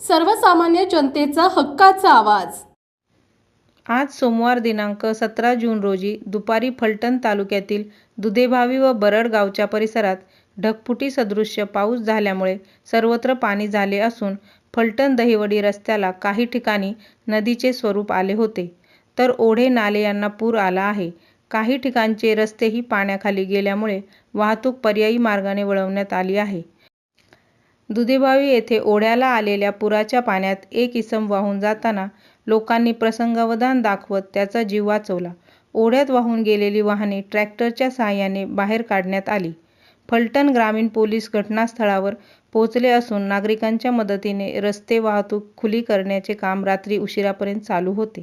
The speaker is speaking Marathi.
सर्वसामान्य जनतेचा हक्काचा आवाज. आज सोमवार दिनांक सतरा जून रोजी दुपारी फलटण तालुक्यातील दुधेभावी व बरड गावच्या परिसरात ढगफुटी सदृश्य पाऊस झाल्यामुळे सर्वत्र पाणी झाले असून फलटण दहिवडी रस्त्याला काही ठिकाणी नदीचे स्वरूप आले होते. तर ओढे नाले यांना पूर आला आहे. काही ठिकाणचे रस्तेही पाण्याखाली गेल्यामुळे वाहतूक पर्यायी मार्गाने वळवण्यात आली आहे. दुधेभावी येथे ओढ्याला आलेल्या पुराच्या पाण्यात एक इसम वाहून जाताना लोकांनी प्रसंगावधान दाखवत त्याचा जीव वाचवला. ओढ्यात वाहून गेलेली वाहने ट्रॅक्टरच्या साहाय्याने बाहेर काढण्यात आली. फलटण ग्रामीण पोलीस घटनास्थळावर पोहोचले असून नागरिकांच्या मदतीने रस्ते वाहतूक खुली करण्याचे काम रात्री उशिरापर्यंत चालू होते.